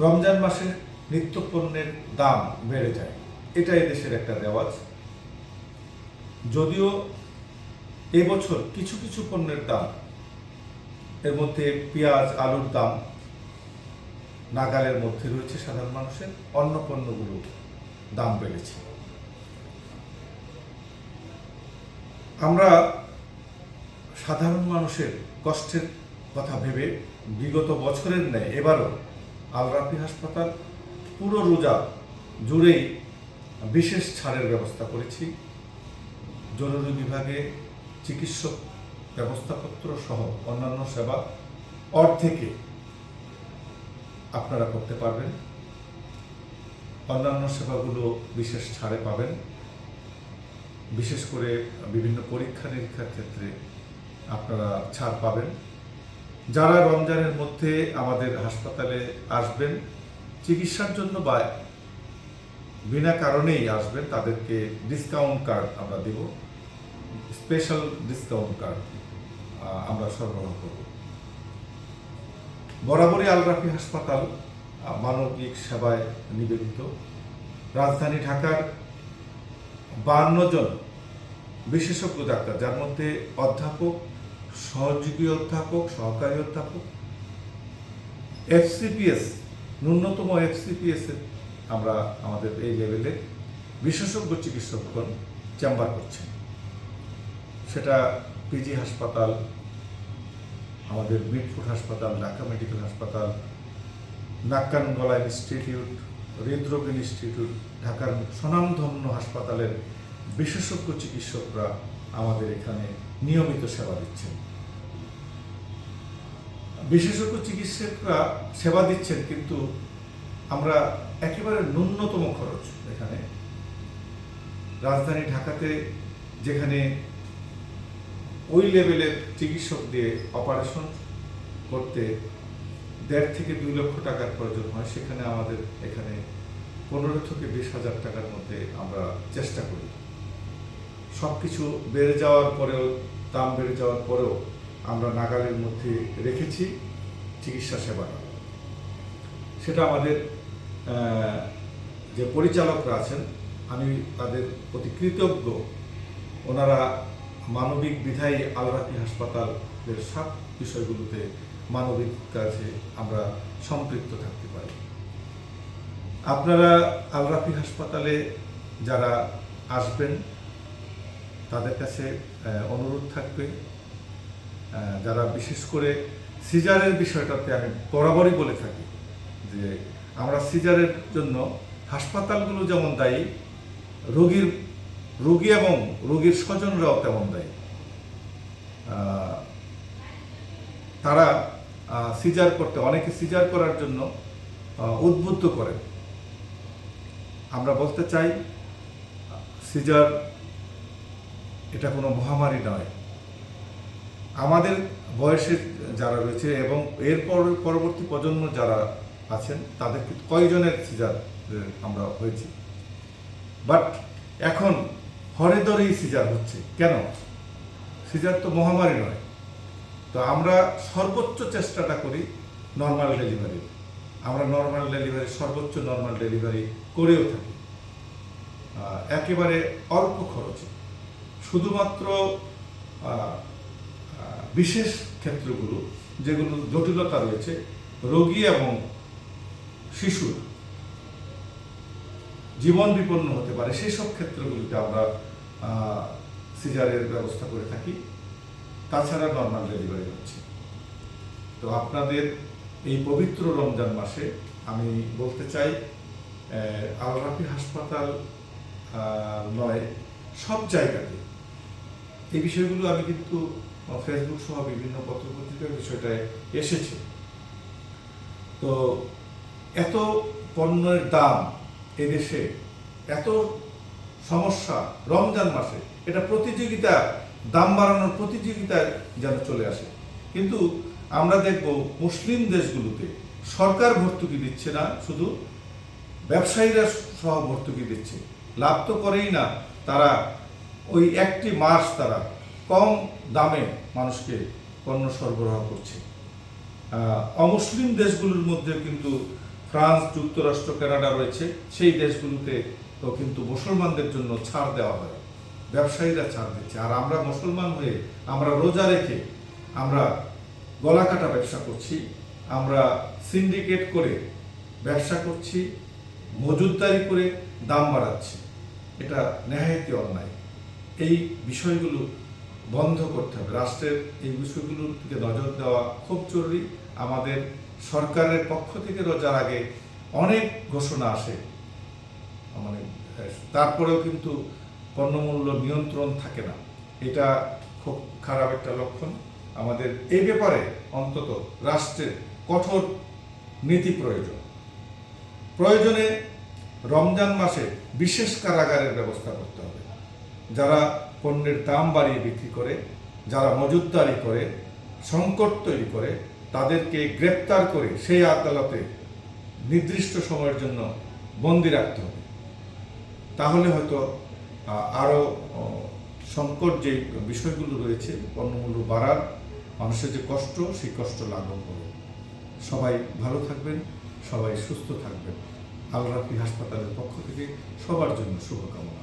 রমজান মাসে নিত্য পণ্যের দাম বেড়ে যায়। এটা দেশের একটা রেওয়াজ। যদিও এবছর কিছু কিছু পণ্যের দাম, এর মধ্যে পেঁয়াজ, আলুর দাম নাগালের মধ্যে রয়েছে সাধারণ মানুষের, অন্য পণ্যগুলো দাম বেড়েছে। আমরা সাধারণ মানুষের কষ্টের কথা ভেবে বিগত বছরের ন্যায় এবারও আলরাফি হাসপাতাল পুরো রোজা জুড়েই বিশেষ ছাড়ের ব্যবস্থা করেছি। জরুরি বিভাগে চিকিৎসক ব্যবস্থাপত্র সহ অন্যান্য সেবা অর্ধেকে আপনারা করতে পারবেন। অন্যান্য সেবাগুলো বিশেষ ছাড়ে পাবেন। বিশেষ করে বিভিন্ন পরীক্ষা নিরীক্ষার ক্ষেত্রে আপনারা ছাড় পাবেন। যারা রমজানের মধ্যে আমাদের হাসপাতালে আসবেন, চিকিৎসার জন্য বা বিনা কারণেই আসবেন, তাদেরকে ডিসকাউন্ট কার্ড আমরা দেব। স্পেশাল ডিসকাউন্ট কার্ড আমরা সরবরাহ করব। বরাবরই আলরাফি হাসপাতাল মানবিক সেবায় নিবেদিত। রাজধানী ঢাকার বান্ন জন বিশেষজ্ঞ ডাক্তার, যার মধ্যে অধ্যাপক সহযোগী অধ্যাপক, সহকারী অধ্যাপক। এফসিপিএস ন্যূনতম এফসিপিএস আমরা আমাদের এই লেভেলে বিশেষজ্ঞ চিকিৎসকগণ চেম্বার করছেন। সেটা পিজি হাসপাতাল, আমাদের মিটফুট হাসপাতাল, ঢাকা মেডিকেল হাসপাতাল নাক্কান গলা ইনস্টিটিউট, হৃদরোগ ইনস্টিটিউট, ঢাকার স্বনামধন্য হাসপাতালের বিশেষজ্ঞ চিকিৎসকরা আমাদের এখানে নিয়মিত সেবা দিচ্ছেন। বিশেষজ্ঞ চিকিৎসকরা সেবা দিচ্ছেন, কিন্তু আমরা একেবারে ন্যূনতম খরচ এখানে। রাজধানী ঢাকাতে যেখানে ওই লেভেলের চিকিৎসক দিয়ে অপারেশন করতে দেড় থেকে দুই লক্ষ টাকার প্রয়োজন হয়, সেখানে আমাদের এখানে পনেরো থেকে বিশ হাজার টাকার মধ্যে আমরা চেষ্টা করি। সব কিছু বেড়ে যাওয়ার পরেও, দাম বেড়ে যাওয়ার পরেও আমরা নাগালের মধ্যে রেখেছি চিকিৎসা সেবাটা। সেটা আমাদের যে পরিচালকরা আছেন, আমি তাদের প্রতি কৃতজ্ঞ। ওনারা মানবিক বিধায়ী আলরাফি হাসপাতালের সব বিষয়গুলোতে মানবিক কাজে আমরা সম্পৃক্ত থাকতে পারি। আপনারা আলরাফি হাসপাতালে যারা আসবেন তাদের কাছে অনুরোধ থাকবে। যারা বিশেষ করে সিজারের বিষয়টাতে আমি বরাবরই বলে থাকি যে আমরা সিজারের জন্য হাসপাতালগুলো যেমন দায়ী, রোগীর, রোগী এবং রোগীর স্বজনরাও তেমন দায়ী। তারা সিজার করতে, অনেকে সিজার করার জন্য উদ্বুদ্ধ করেন। আমরা বলতে চাই, সিজার এটা কোনো মহামারী নয়। আমাদের বয়সের যারা রয়েছে এবং এর পর, পরবর্তী প্রজন্ম যারা আছেন, তাদেরকে কয়জনের সিজার আমরা হয়েছি? বাট এখন হরে দরেই সিজার হচ্ছে। কেন? সিজার তো মহামারী নয়। তো আমরা সর্বোচ্চ চেষ্টাটা করি নর্মাল ডেলিভারি আমরা নর্মাল ডেলিভারি সর্বোচ্চ নর্মাল ডেলিভারি করেও থাকি। একেবারে অল্প খরচে। শুধুমাত্র বিশেষ ক্ষেত্রগুলো যেগুলো জটিলতা রয়েছে, রোগী এবং শিশুর জীবন বিপন্ন হতে পারে সেই সব ক্ষেত্রগুলিতে আমরা সিজারের ব্যবস্থা করে থাকি। তাছাড়া নর্মাল ডেলিভারি হচ্ছে। তো আপনাদের এই পবিত্র রমজান মাসে আমি বলতে চাই আলরাফি হাসপাতাল নয়, সব জায়গাতে এই বিষয়গুলো আমি কিন্তু ফেসবুক সহ বিভিন্ন পত্রপত্রিকার বিষয়টায় এসেছে। তো এত পণ্যের দাম এদেশে, এত সমস্যা রমজান মাসে, এটা প্রতিযোগিতা দাম বাড়ানোর প্রতিযোগিতায় যেন চলে আসে। কিন্তু আমরা দেখব মুসলিম দেশগুলোতে সরকার ভর্তুকি দিচ্ছে না, শুধু ব্যবসায়ীরা সহ ভর্তুকি দিচ্ছে। লাভ তো করেই না, তারা ওই একটি মাস তারা কম দামে মানুষকে পণ্য সরবরাহ করছে। অমুসলিম দেশগুলোর মধ্যে কিন্তু ফ্রান্স, যুক্তরাষ্ট্র, কানাডা রয়েছে। সেই দেশগুলোতে তো কিন্তু মুসলমানদের জন্য ছাড় দেওয়া হয়। ব্যবসায়ীরা ছাড় দিচ্ছে। আর আমরা মুসলমান হয়ে আমরা রোজা রেখে আমরা গলা কাটা ব্যবসা করছি, আমরা সিন্ডিকেট করে ব্যবসা করছি মজুদদারি করে দাম বাড়াচ্ছি। এটা নেহায়তি অন্যায়। এই বিষয়গুলো বন্ধ করতে হবে। রাষ্ট্রের এই বিষয়গুলোর দিকে নজর দেওয়া খুব জরুরি। আমাদের সরকারের পক্ষ থেকে রোজার আগে অনেক ঘোষণা আসে। মানে তারপরেও কিন্তু পণ্যমূল্য নিয়ন্ত্রণ থাকে না। এটা খুব খারাপ একটা লক্ষণ। আমাদের এই ব্যাপারে অন্তত রাষ্ট্রের কঠোর নীতি প্রয়োজন। প্রয়োজনে রমজান মাসে বিশেষ কারাগারের ব্যবস্থা করতে হবে। যারা পণ্যের দাম বাড়িয়ে বিক্রি করে, যারা মজুদদারি করে, সংকট তৈরি করে, তাদেরকে গ্রেপ্তার করে সেই আদালতে নির্দিষ্ট সময়ের জন্য বন্দি রাখতে হবে। তাহলে হয়তো আরও সংকট যে বিষয়গুলো রয়েছে, পণ্যমূল্য বাড়ার, মানুষের যে কষ্ট, সেই কষ্ট লাঘব হবে। সবাই ভালো থাকবেন, সবাই সুস্থ থাকবেন। আল রাফি হাসপাতালের পক্ষ থেকে সবার জন্য শুভকামনা।